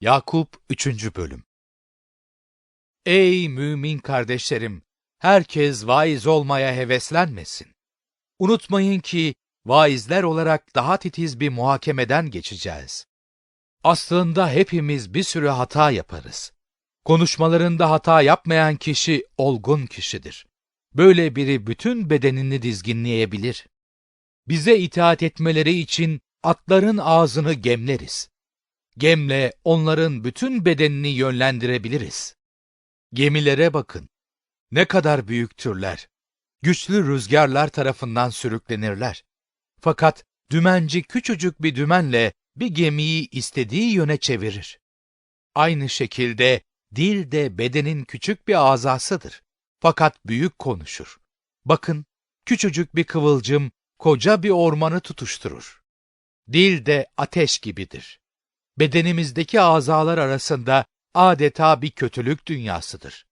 Yakup 3. Bölüm Ey mümin kardeşlerim! Herkes vaiz olmaya heveslenmesin. Unutmayın ki vaizler olarak daha titiz bir muhakemeden geçeceğiz. Aslında hepimiz bir sürü hata yaparız. Konuşmalarında hata yapmayan kişi olgun kişidir. Böyle biri bütün bedenini dizginleyebilir. Bize itaat etmeleri için atların ağzını gemleriz. Gemle onların bütün bedenini yönlendirebiliriz. Gemilere bakın. Ne kadar büyüktürler. Güçlü rüzgarlar tarafından sürüklenirler. Fakat dümenci küçücük bir dümenle bir gemiyi istediği yöne çevirir. Aynı şekilde dil de bedenin küçük bir azasıdır. Fakat büyük konuşur. Bakın, küçücük bir kıvılcım koca bir ormanı tutuşturur. Dil de ateş gibidir. Bedenimizdeki azalar arasında adeta bir kötülük dünyasıdır.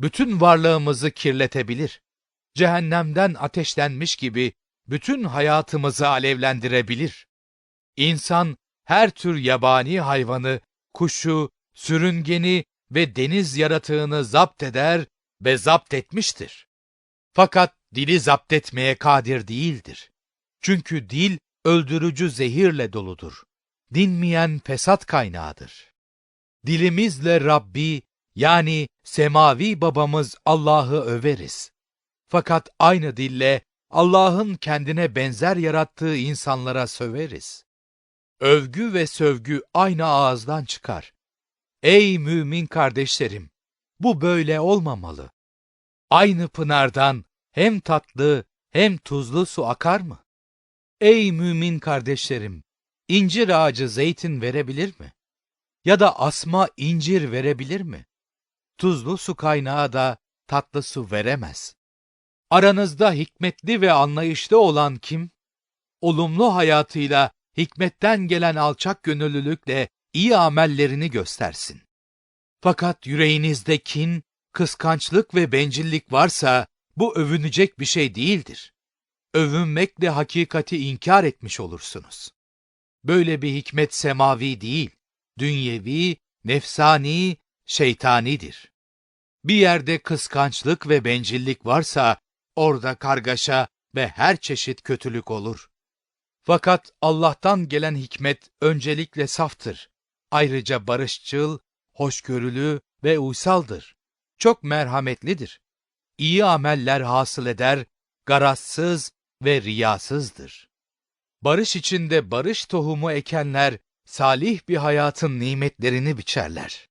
Bütün varlığımızı kirletebilir. Cehennemden ateşlenmiş gibi bütün hayatımızı alevlendirebilir. İnsan her tür yabani hayvanı, kuşu, sürüngeni ve deniz yaratığını zapt eder ve zapt etmiştir. Fakat dili zapt etmeye kadir değildir. Çünkü dil öldürücü zehirle doludur. Dinmeyen fesat kaynağıdır. Dilimizle Rabbi yani semavi babamız Allah'ı överiz. Fakat aynı dille Allah'ın kendine benzer yarattığı insanlara söveriz. Övgü ve sövgü aynı ağızdan çıkar. Ey mümin kardeşlerim! Bu böyle olmamalı. Aynı pınardan hem tatlı hem tuzlu su akar mı? Ey mümin kardeşlerim! İncir ağacı zeytin verebilir mi? Ya da asma incir verebilir mi? Tuzlu su kaynağı da tatlı su veremez. Aranızda hikmetli ve anlayışlı olan kim? Olumlu hayatıyla, hikmetten gelen alçak gönüllülükle iyi amellerini göstersin. Fakat yüreğinizde kin, kıskançlık ve bencillik varsa bu övünecek bir şey değildir. Övünmekle hakikati inkar etmiş olursunuz. Böyle bir hikmet semavi değil, dünyevi, nefsani, şeytanidir. Bir yerde kıskançlık ve bencillik varsa orada kargaşa ve her çeşit kötülük olur. Fakat Allah'tan gelen hikmet öncelikle saftır. Ayrıca barışçıl, hoşgörülü ve uysaldır. Çok merhametlidir. İyi ameller hasıl eder, garazsız ve riyasızdır. Barış içinde barış tohumu ekenler, salih bir hayatın nimetlerini biçerler.